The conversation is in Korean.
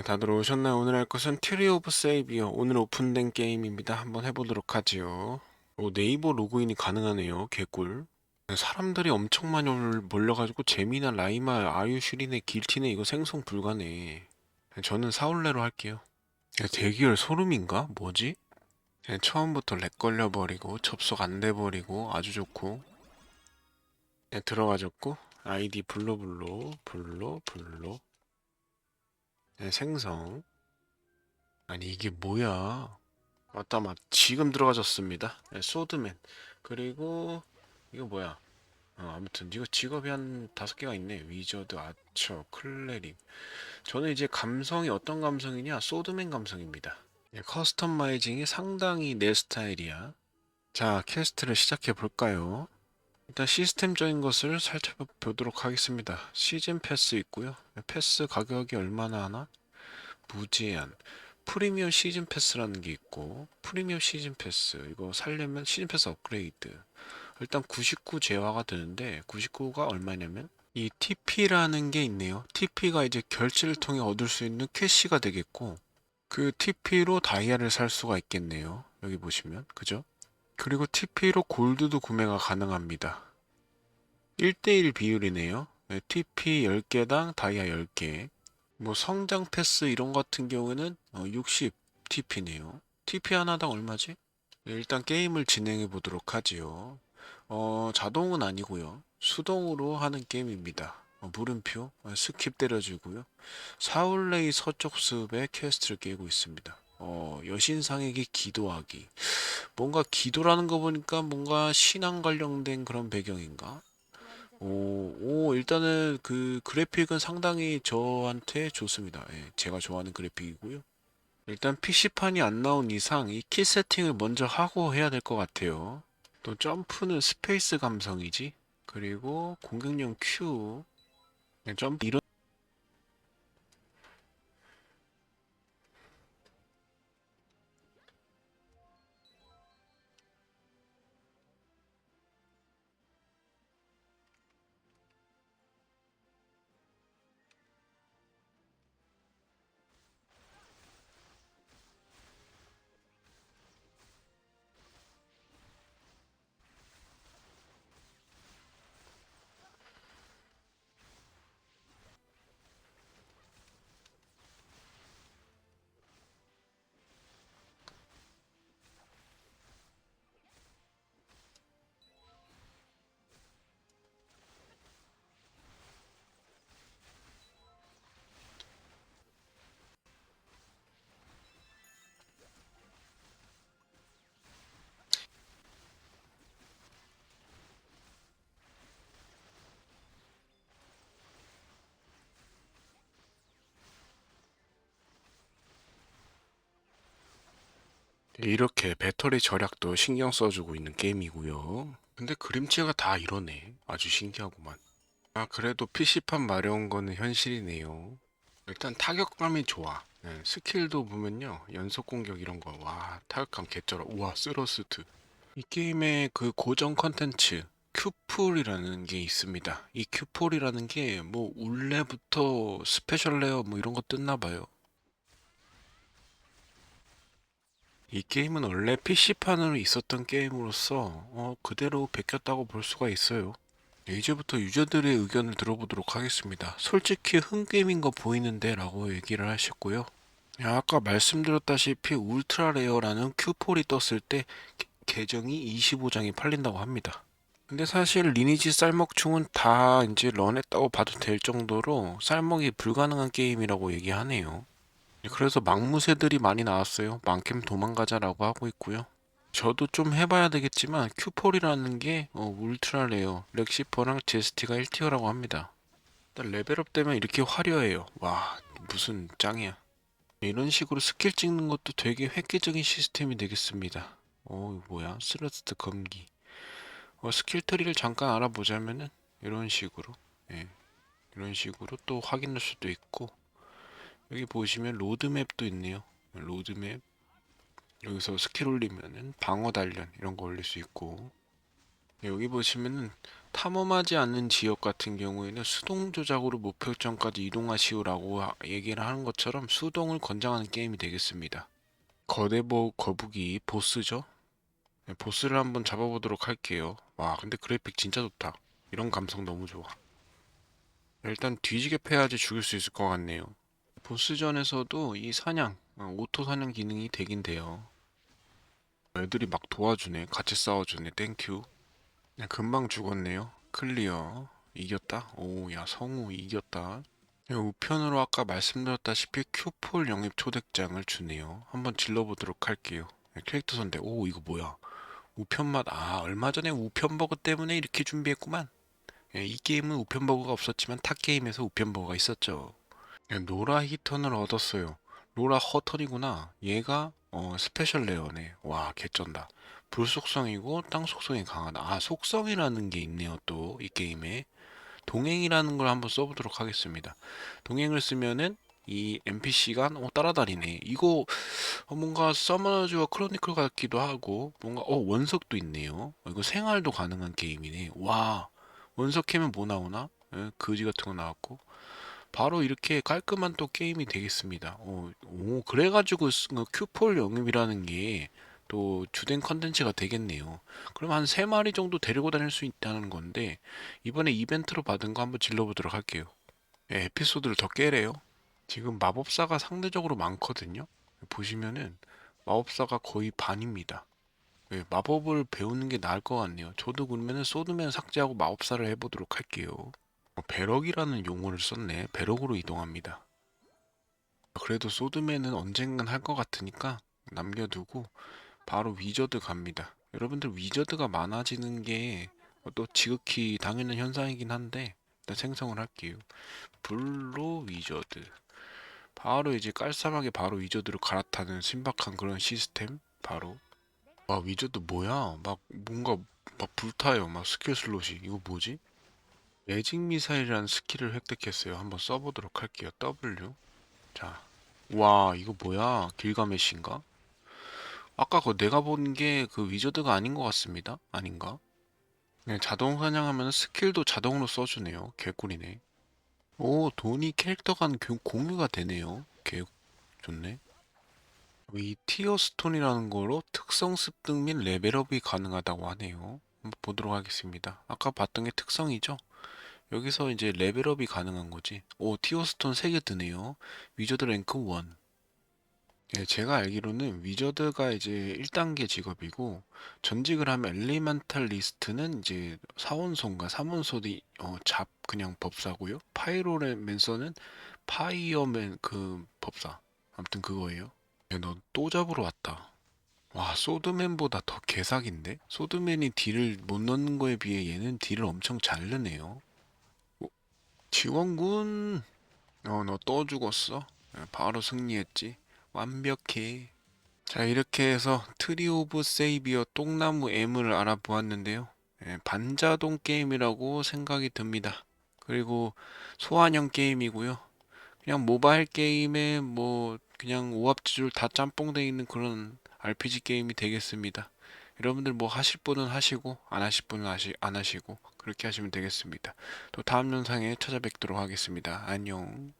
네, 다들 오셨나요? 오늘 할 것은 트리 오브 세이비어. 오늘 오픈된 게임입니다. 한번 해보도록 하지요. 오, 네이버 로그인이 가능하네요. 개꿀. 네, 사람들이 엄청 많이 올- 몰려가지고 재미나 라이마, 아유슈리네, 길티네 이거 생성 불가네. 네, 저는 사올레로 할게요. 야, 대기열 소름인가? 뭐지? 네, 처음부터 렉 걸려버리고 접속 안 돼버리고 아주 좋고 네, 들어가졌고 아이디 블로블로 블로 블로 네, 생성. 아니 이게 뭐야? 맞다 맞 지금 들어가졌습니다. 네, 소드맨. 그리고 이거 뭐야? 어, 아무튼 이거 직업이 한 다섯 개가 있네. 위저드 아처 클레릭. 저는 이제 감성이 어떤 감성이냐? 소드맨 감성입니다. 네, 커스터마이징이 상당히 내 스타일이야. 자 캐스트를 시작해 볼까요 일단 시스템적인 것을 살펴보도록 하겠습니다. 시즌 패스 있고요. 패스 가격이 얼마나 하나? 무제한. 프리미엄 시즌 패스라는 게 있고 프리미엄 시즌 패스. 이거 살려면 시즌 패스 업그레이드. 일단 99 재화가 되는데 99가 얼마냐면 이 TP라는 게 있네요. TP가 이제 결제를 통해 얻을 수 있는 캐시가 되겠고 그 TP로 다이아를 살 수가 있겠네요. 여기 보시면. 그죠? 그리고 TP로 골드도 구매가 가능합니다 1대1 비율이네요 네, TP 10개당 다이아 10개 뭐 성장 패스 이런 거 같은 경우는 60 TP네요. TP 하나당 얼마지? 네, 일단 게임을 진행해 보도록 하지요. 어, 자동은 아니고요. 수동으로 하는 게임입니다. 어, 물음표, 어, 스킵 때려주고요. 사울레이 서쪽 숲의 퀘스트를 깨고 있습니다. 어, 여신상에게 기도하기. 뭔가 기도라는 거 보니까 뭔가 신앙 관련된 그런 배경인가? 오, 오, 일단은 그 그래픽은 상당히 저한테 좋습니다. 예, 제가 좋아하는 그래픽이고요. 일단 PC판이 안 나온 이상 이 키 세팅을 먼저 하고 해야 될 것 같아요. 또 점프는 스페이스 감성이지. 그리고 공격용 Q. 네, 점프 이런 이렇게 배터리 절약도 신경 써주고 있는 게임이고요. 근데 그림체가 다 이러네. 아주 신기하구만. 아, 그래도 PC판 마려운 거는 현실이네요. 일단 타격감이 좋아. 네, 스킬도 보면요. 연속 공격 이런 거. 와, 타격감 개쩔어. 우와, 쓰러스트. 이 게임의 그 고정 컨텐츠, 큐폴이라는 게 있습니다. 이 큐폴이라는 게 뭐 울레부터 스페셜 레어 뭐 이런 거 뜯나 봐요. 이 게임은 원래 PC판으로 있었던 게임으로서 어, 그대로 베꼈다고 볼 수가 있어요. 네, 이제부터 유저들의 의견을 들어보도록 하겠습니다. 솔직히 흥게임인 거 보이는데 라고 얘기를 하셨고요. 야, 아까 말씀드렸다시피 울트라 레어라는 큐폴이 떴을 때 게- 계정이 25장이 팔린다고 합니다. 근데 사실 리니지 쌀먹충은 다 이제 런했다고 봐도 될 정도로 쌀먹이 불가능한 게임이라고 얘기하네요. 네, 그래서 망무새들이 많이 나왔어요. 망캠 도망가자라고 하고 있고요. 저도 좀 해봐야 되겠지만 큐폴이라는 게 어, 울트라 레어, 렉시퍼랑 제스티가 1티어라고 합니다. 일단 레벨업 되면 이렇게 화려해요. 와 무슨 짱이야. 이런 식으로 스킬 찍는 것도 되게 획기적인 시스템이 되겠습니다. 어 뭐야? 스러스트 검기. 어, 스킬 트리를 잠깐 알아보자면은 이런 식으로 예, 이런 식으로 또 확인할 수도 있고 여기 보시면 로드맵도 있네요. 로드맵 여기서 스킬 올리면은 방어 단련 이런 거 올릴 수 있고 여기 보시면은 탐험하지 않는 지역 같은 경우에는 수동 조작으로 목표점까지 이동하시오라고 하- 얘기를 하는 것처럼 수동을 권장하는 게임이 되겠습니다. 거대보 거북이 보스죠? 네, 보스를 한번 잡아보도록 할게요. 와, 근데 그래픽 진짜 좋다. 이런 감성 너무 좋아. 일단 뒤지게 패야지 죽일 수 있을 것 같네요. 보스전에서도 이 사냥, 어, 오토 사냥 기능이 되긴 돼요. 애들이 막 도와주네. 같이 싸워주네. 땡큐. 네, 금방 죽었네요. 클리어. 이겼다. 오, 야, 성우 이겼다. 네, 우편으로 아까 말씀드렸다시피 큐폴 영입 초대장을 주네요. 한번 질러보도록 할게요. 네, 캐릭터 선대. 오, 이거 뭐야? 우편 맛. 아, 얼마 전에 우편 버그 때문에 이렇게 준비했구만. 예, 이 게임은 우편 버그가 없었지만 타 게임에서 우편 버그가 있었죠. 예, 노라 히턴을 얻었어요. 로라 허턴이구나. 얘가 어, 스페셜 레어네. 와, 개쩐다. 불 속성이고 땅 속성이 강하다. 아, 속성이라는 게 있네요. 또 이 게임에 동행이라는 걸 한번 써보도록 하겠습니다. 동행을 쓰면은 이 NPC가 어, 따라다니네. 이거 어, 뭔가 서머너즈와 크로니클 같기도 하고 뭔가 어 원석도 있네요. 어, 이거 생활도 가능한 게임이네. 와 원석 캐면 뭐 나오나? 예, 거지 같은 거 나왔고 바로 이렇게 깔끔한 또 게임이 되겠습니다. 어, 오 그래가지고 쓰- 그 큐폴 영입이라는 게 또 주된 컨텐츠가 되겠네요. 그럼 한세 마리 정도 데리고 다닐 수 있다는 건데 이번에 이벤트로 받은 거 한번 질러보도록 할게요. 예, 에피소드를 더 깨래요. 지금 마법사가 상대적으로 많거든요. 보시면은 마법사가 거의 반입니다. 예, 마법을 배우는 게 나을 것 같네요. 저도 그러면은 소드맨 삭제하고 마법사를 해보도록 할게요. 어, 배럭이라는 용어를 썼네. 배럭으로 이동합니다. 그래도 소드맨은 언젠간 할 것 같으니까 남겨두고 바로 위저드 갑니다. 여러분들 위저드가 많아지는 게 또 지극히 당연한 현상이긴 한데 일단 생성을 할게요. 블로 위저드. 바로 이제 깔쌈하게 바로 위저드로 갈아타는 신박한 그런 시스템 바로 와 위저드 뭐야 막 뭔가 막 불타요 막 스킬 슬롯이 이거 뭐지? 매직 미사일이라는 스킬을 획득했어요 한번 써보도록 할게요 W 자 와 이거 뭐야 길가메시인가? 아까 그 내가 본 게 그 위저드가 아닌 것 같습니다 아닌가? 네, 자동 사냥하면 스킬도 자동으로 써주네요 개꿀이네 오 돈이 캐릭터 간 교- 공유가 되네요 개 좋네 이 티어스톤이라는 거로 특성 습득 및 레벨업이 가능하다고 하네요. 한번 보도록 하겠습니다. 아까 봤던 게 특성이죠? 여기서 이제 레벨업이 가능한 거지. 오, 티어스톤 3개 드네요. 위저드 랭크 1. 예, 제가 알기로는 위저드가 이제 1단계 직업이고 전직을 하면 엘리멘탈 리스트는 이제 사원소인가 사문소디 어, 잡 그냥 법사고요. 파이로맨서는 파이어맨 그 법사. 아무튼 그거예요. 야, 너또 잡으러 왔다. 와, 소드맨보다 더 개사기인데? 소드맨이 딜을 못 넣는 거에 비해 얘는 딜을 엄청 잘 넣네요. 어, 지원군! 어, 너 또 죽었어? 야, 바로 승리했지. 완벽해. 자, 이렇게 해서 트리 오브 세이비어 똥나무 M을 알아보았는데요. 예, 반자동 게임이라고 생각이 듭니다. 그리고 소환형 게임이고요. 그냥 모바일 게임에 뭐 그냥 오합지졸 다 짬뽕돼 있는 그런 RPG 게임이 되겠습니다. 여러분들 뭐 하실 분은 하시고 안 하실 분은 하시, 안 하시고 그렇게 하시면 되겠습니다. 또 다음 영상에 찾아뵙도록 하겠습니다. 안녕.